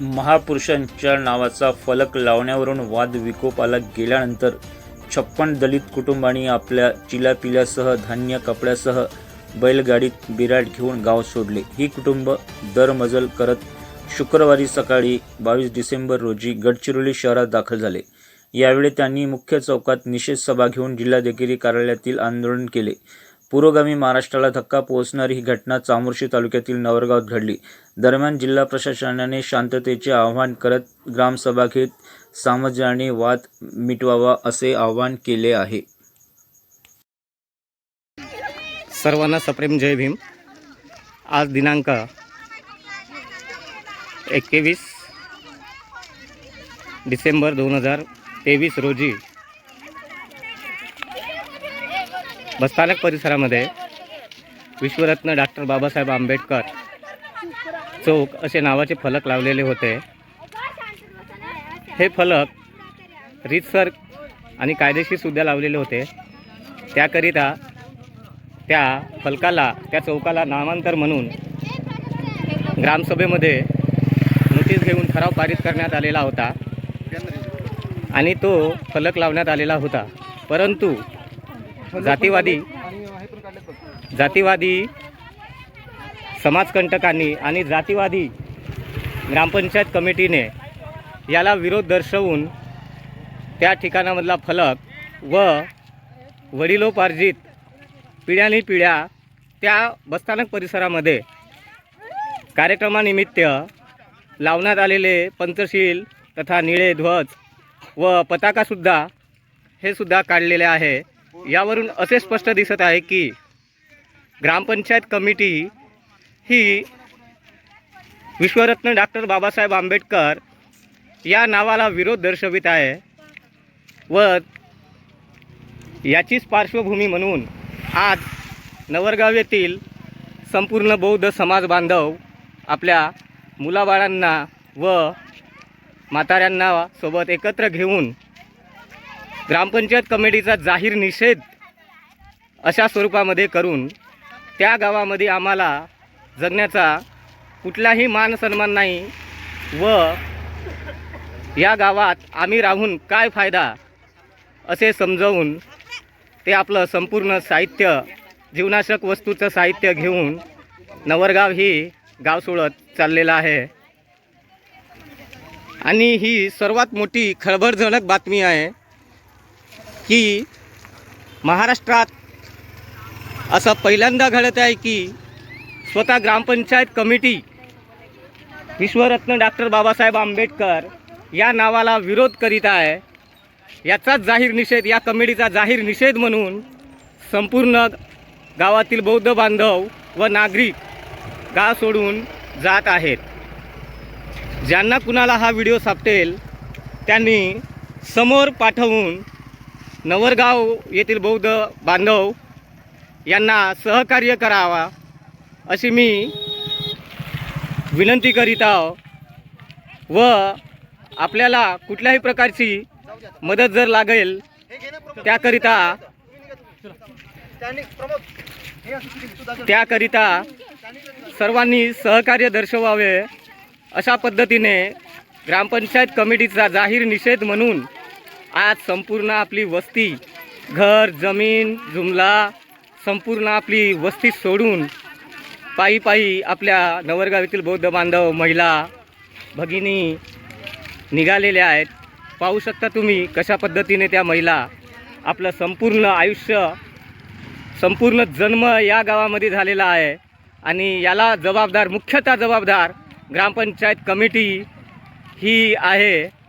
महापुरुषांच्या नावाचा फलक लावण्यावरून वाद विकोपाला गेल्यानंतर छप्पन दलित कुटुंबांनी आपल्या चिलापिल्यासह धान्य कपड्यासह बैलगाडीत बिराट घेऊन गाव सोडले. ही कुटुंब दरमजल करत शुक्रवारी सकाळी बावीस डिसेंबर रोजी गडचिरोली शहरात दाखल झाले. यावेळी त्यांनी मुख्य चौकात निषेध सभा घेऊन जिल्हाधिकारी कार्यालयातील आंदोलन केले. पुरोगामी महाराष्ट्राला धक्का पोहोचणारी ही घटना चामोर्शी तालुक्यातील नवरगावात घडली. दरम्यान जिल्हा प्रशासनाने शांततेचे आवाहन करत ग्रामसभा घेत सामजाने वाद मिटवावा असे आवाहन केले आहे. सर्वांना सप्रेम जय भीम. आज दिनांक एकवीस डिसेंबर दोन हजार तेवीस रोजी बस्तानक परिसरामध्ये विश्वरत्न डॉक्टर बाबासाहेब आंबेडकर चौक असे नावाचे फलक लावलेले होते. हे फलक रीतसर आणि कायदेशीरसुद्धा लावलेले होते. त्याकरिता त्या फलकाला त्या चौकाला नामांतर म्हणून ग्रामसभेमध्ये नोटीस घेऊन ठराव पारित करण्यात आलेला होता. आणि तो फलक लावण्यात आलेला होता. परंतु जातीवादी जातीवादी समाजकंटकांनी आणि जातीवादी ग्रामपंचायत कमिटीने याला विरोध दर्शवून त्या ठिकाणामधला फलक व वडिलोपार्जित पिढ्यानी पिढ्या त्या बसस्थानक परिसरामध्ये कार्यक्रमानिमित्त लावण्यात आलेले पंचशील तथा निळे ध्वज व पताकासुद्धा हे सुद्धा काढलेले आहे. यावरून असे स्पष्ट दिसत आहे की ग्रामपंचायत कमिटी ही विश्वरत्न डॉक्टर बाबासाहेब आंबेडकर या नावाला विरोध दर्शवित आहे व याचीच पार्श्वभूमी म्हणून आज नवरगाव येथील संपूर्ण बौद्ध समाज बांधव आपल्या मुलाबाळांना व म्हाताऱ्यांना सोबत एकत्र घेऊन ग्रामपंचायत कमिटीचा जाहीर निषेध अशा स्वरूपामध्ये करून त्या गावामध्ये आम्हाला जगण्याचा कुठलाही मान सन्मान नाही व या गावात आम्ही राहून काय फायदा असे समजवून ते आपलं संपूर्ण साहित्य जीवनाशक वस्तूचं साहित्य घेऊन नवरगाव ही गाव सोडत चाललेलं आहे. आणि ही सर्वात मोठी खळबळजनक बातमी आहे. की महाराष्ट्रात असं पहिल्यांदा घडत आहे की स्वतः ग्रामपंचायत कमिटी विश्वरत्न डॉक्टर बाबासाहेब आंबेडकर या नावाला विरोध करीत आहे. याचाच जाहीर निषेध या कमिटीचा जाहीर निषेध म्हणून संपूर्ण गावातील बौद्ध बांधव व नागरिक गाव सोडून जात आहेत. ज्यांना कुणाला हा व्हिडिओ सापटेल त्यांनी समोर पाठवून नवरगाव येथील बौद्ध बांधव यांना सहकार्य करावा अशी मी विनंती करीत आहो. व आपल्याला कुठल्याही प्रकारची मदत जर लागेल त्याकरिता त्याकरिता सर्वांनी सहकार्य दर्शवावे अशा पद्धतीने ग्रामपंचायत कमिटीचा जाहीर निषेध म्हणून आज संपूर्ण आपली वस्ती घर जमीन जुमला संपूर्ण आपली वस्ती सोडून पायी पायी आपल्या नवरगाव येथील बौद्ध बांधव महिला भगिनी निघालेल्या आहेत. पाहू शकता तुम्ही कशा पद्धतीने त्या महिला आपलं संपूर्ण आयुष्य संपूर्ण जन्म या गावामध्ये झालेला आहे. आणि याला जबाबदार मुख्यतः जबाबदार ग्रामपंचायत कमिटी ही आहे.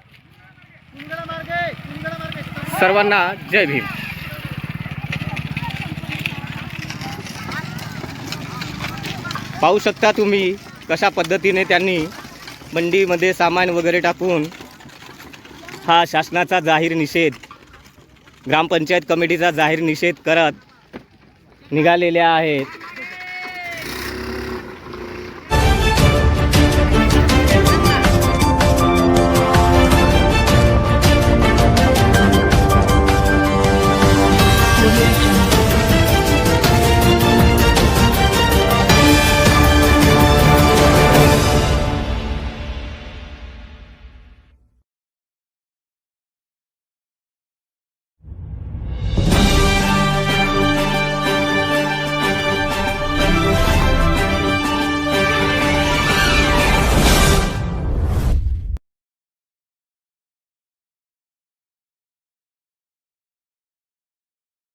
सर्वांना जय भीम. पाहू शकता तुम्ही कशा पद्धतीने त्यांनी मंडीमध्ये सामान वगैरे टाकून हा शासनाचा जाहीर निषेध ग्रामपंचायत कमिटीचा जाहीर निषेध करत निघालेल्या आहेत.